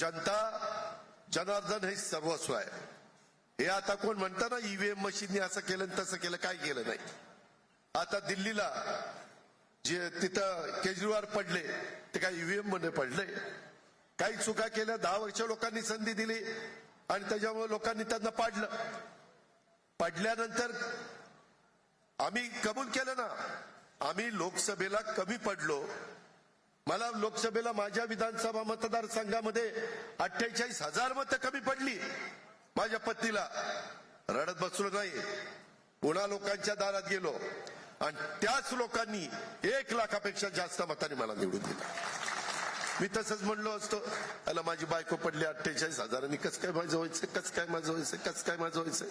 जनता जनार्दन हे सर्वस्व आहे. हे आता कोण म्हणता ना ईव्हीएम मशीनने असं केलं आणि तसं केलं काय केलं नाही. आता दिल्लीला जे तिथं केजरीवाल पडले ते काय ईव्हीएममध्ये पडले. काही चुका केल्या दहा वर्ष लोकांनी संधी दिली आणि त्याच्यामुळे लोकांनी त्यांना पाडलं. पडल्यानंतर आम्ही कबूल केलं ना आम्ही लोकसभेला कमी पडलो मला लोकसभेला माझ्या विधानसभा मतदारसंघामध्ये अठ्ठेचाळीस हजार मतं कमी पडली. माझ्या पत्नीला रडत बसलो नाही. पुन्हा लोकांच्या दारात गेलो. आणि त्याच लोकांनी एक लाखापेक्षा जास्त मतांनी मला निवडून दिलं. मी तसंच म्हणलो असतो त्याला माझी बायको पडली अठ्ठेचाळीस हजारांनी. कस काय माझं व्हायचं? कस काय माझं व्हायचं? कस काय माझं व्हायचं?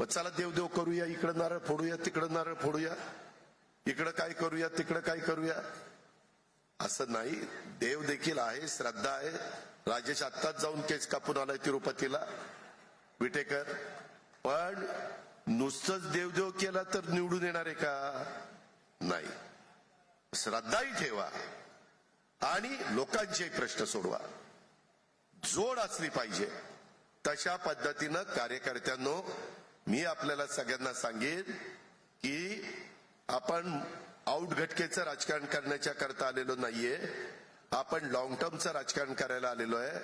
मग चला देवदेव करूया. इकडं नारळ फोडूया तिकडं नारळ फोडूया. इकडं काय करूया? तिकडं काय करूया? असं नाही. देव देखील आहे श्रद्धा आहे. राजेश आत्ताच जाऊन केस कापून आलाय तिरुपतीला. विटेकर. पण नुसतंच देवदेव केला तर निवडून येणार आहे का? नाही. श्रद्धाही ठेवा. आणि लोकांचे प्रश्न सोडवा. जोड असली पाहिजे. तशा पद्धतीनं कार्यकर्त्यांनो मी आपल्याला सगळ्यांना सांगेन की आपण घटकेचं राजकारण करण्याच्या करता आलेलो नाहीये. आपण लॉंग टर्मचं राजकारण करायला आलेलो आहे.